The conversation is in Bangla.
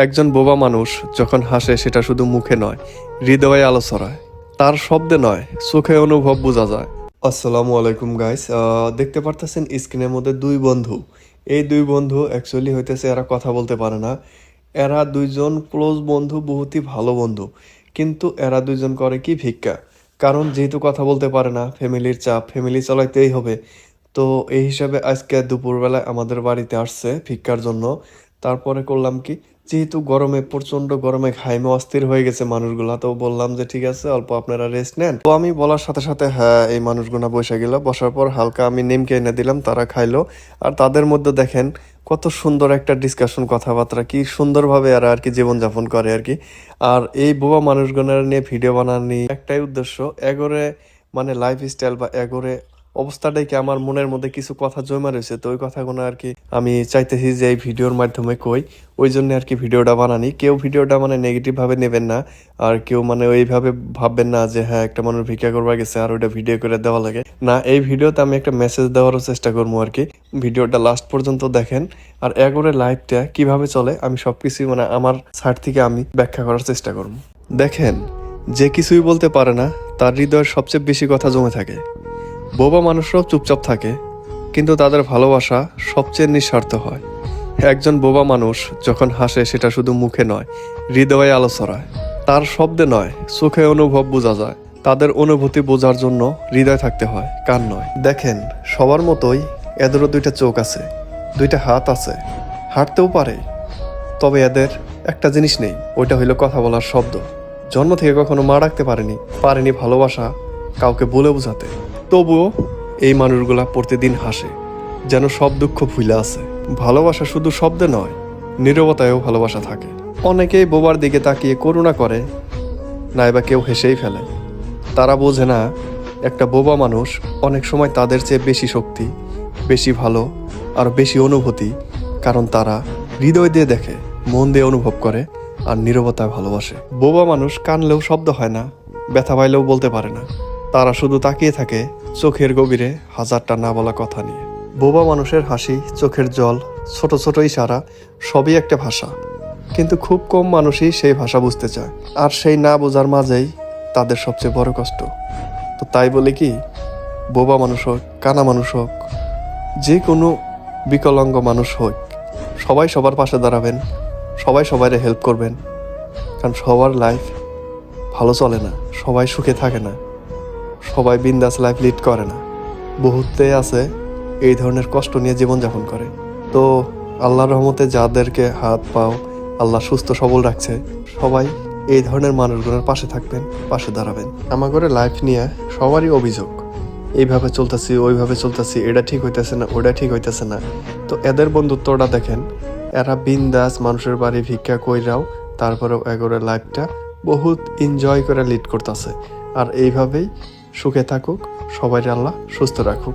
একজন বোবা মানুষ যখন হাসে সেটা শুধু মুখে নয়, হৃদয়ে আলো ছড়ায়। তার শব্দে নয়, চোখে অনুভব বোঝা যায়। আসসালামু আলাইকুম গাইস দেখতে পারতেছেন স্ক্রিনের মধ্যে দুই বন্ধু। এই দুই বন্ধু অ্যাকচুয়ালি হইতেছে এরা কথা বলতে পারে না। এরা দুইজন ক্লোজ বন্ধু, বহুতই ভালো বন্ধু। কিন্তু এরা দুইজন করে কি ভিক্ষা? কারণ যেহেতু কথা বলতে পারে না, ফ্যামিলির চাপ, ফ্যামিলি চালাইতেই হবে। তো এই হিসাবে আজকে দুপুরবেলায় আমাদের বাড়িতে আসছে ভিক্ষার জন্য। তারপরে করলাম কি? যেহেতু গরমে প্রচণ্ড গরমে ঘাইমে অস্থির হয়ে গেছে মানুষগুলা, তো বললাম যে ঠিক আছে, অল্প আপনারা রেস্ট নেন। তো আমি বলার সাথে সাথে হ্যাঁ এই মানুষগুলা বসে গেল। বসার পর হালকা আমি নিমকে এনে দিলাম, তারা খাইলো। আর তাদের মধ্যে দেখেন, কত সুন্দর একটা ডিসকাশন কথাবার্তা, কি সুন্দরভাবে এরা আর কি জীবনযাপন করে আর কি। আর এই বোবা মানুষগুলোর নিয়ে ভিডিও বানানি একটাই উদ্দেশ্য, এগোরে মানে লাইফ স্টাইল বা এগোরে অবস্থাটাই কি আমার মনের মধ্যে কিছু কথা জমা রয়েছে? তো ওই কথাগুলো আর কি আমি চাইতেছি যে এই ভিডিওর মাধ্যমে কই। ওই জন্য আর কি ভিডিওটা বানানি। কেউ ভিডিওটা মানে নেগেটিভ ভাবে নেবেন না। আর কেউ মানে ওইভাবে ভাববেন না যে হ্যাঁ একটা মানুষ ভিক্ষা করবা গেছে আর ওইটা ভিডিও করে দেওয়া লাগে। না, এই ভিডিওতে আমি একটা মেসেজ দেওয়ারও চেষ্টা করব আর কি। ভিডিওটা লাস্ট পর্যন্ত দেখেন। আর এগোরে লাইফটা কীভাবে চলে, আমি সবকিছু মানে আমার সাইড থেকে আমি ব্যাখ্যা করার চেষ্টা করব। দেখেন, যে কিছুই বলতে পারে না, তার হৃদয়ের সবচেয়ে বেশি কথা জমে থাকে। বোবা মানুষরাও চুপচাপ থাকে, কিন্তু তাদের ভালোবাসা সবচেয়ে নিঃস্বার্থ হয়। একজন বোবা মানুষ যখন হাসে, সেটা শুধু মুখে নয়, হৃদয়ে আলো ছড়ায় তার শব্দে নয় চোখে অনুভব বোঝা যায়। তাদের অনুভূতি বোঝার জন্য হৃদয় থাকতে হয়, কান নয়। দেখেন, সবার মতোই এদেরও দুইটা চোখ আছে, দুইটা হাত আছে। হাঁটতেও পারে, তবে এদের একটা জিনিস নেই, ওইটা হইল কথা বলার শব্দ। জন্ম থেকে কখনো মা রাখতে পারেনি পারেনি ভালোবাসা কাউকে বলে বোঝাতে। তবুও এই মানুষগুলা প্রতিদিন হাসে, যেন সব দুঃখ ভুলে আছে। ভালোবাসা শুধু শব্দে নয়, নীরবতায়ও ভালোবাসা থাকে। অনেকেই বোবার দিকে তাকিয়ে করুণা করে, নাইবা কেউ হেসেই ফেলে। তারা বোঝে না, একটা বোবা মানুষ অনেক সময় তাদের চেয়ে বেশি শক্তি, বেশি ভালো, আর বেশি অনুভূতি, কারণ তারা হৃদয় দিয়ে দেখে, মন দিয়ে অনুভব করে, আর নীরবতায় ভালোবাসে। বোবা মানুষ কানলেও শব্দ হয় না, ব্যথা পাইলেও বলতে পারে না। তারা শুধু তাকিয়ে থাকে চোখের গভীরে হাজারটা না বলা কথা নিয়ে। বোবা মানুষের হাসি, চোখের জল, ছোট ছোট ইশারা, সবই একটা ভাষা। কিন্তু খুব কম মানুষই সেই ভাষা বুঝতে চায়। আর সেই না বোঝার মাঝেই তাদের সবচেয়ে বড় কষ্ট। তো তাই বলে কি, বোবা মানুষ হোক, কানা মানুষ হোক, যে কোনো বিকলাঙ্গ মানুষ হোক, সবাই সবার পাশে দাঁড়াবেন, সবাই সবাইরে হেল্প করবেন। কারণ সবার লাইফ ভালো চলে না, সবাই সুখে থাকে না। সবাই বিন্দাস লাইফ লিড করে না। বহুতে আছে এই ধরনের কষ্ট নিয়ে জীবনযাপন করে। তো আল্লাহর রহমতে যাদেরকে হাত, পাও আল্লাহ সুস্থ, সবল রাখছে, সবাই এই ধরনের মানুষগুলোর পাশে থাকবেন, পাশে দাঁড়াবেন। আমার করে লাইফ নিয়ে সবারই অভিযোগ, এইভাবে চলতেছি, ওইভাবে চলতেছি, এটা ঠিক হইতেছে না ওটা ঠিক হইতেছে না। তো এদের বন্ধুত্বটা দেখেন, এরা বিন্দাস মানুষের বাড়ি ভিক্ষা কইরাও তারপরেও এগোরে লাইফটা বহুত এনজয় করে লিড করতেছে। আর এইভাবেই সুখে থাকুক সবাই আল্লাহ সুস্থ রাখুক।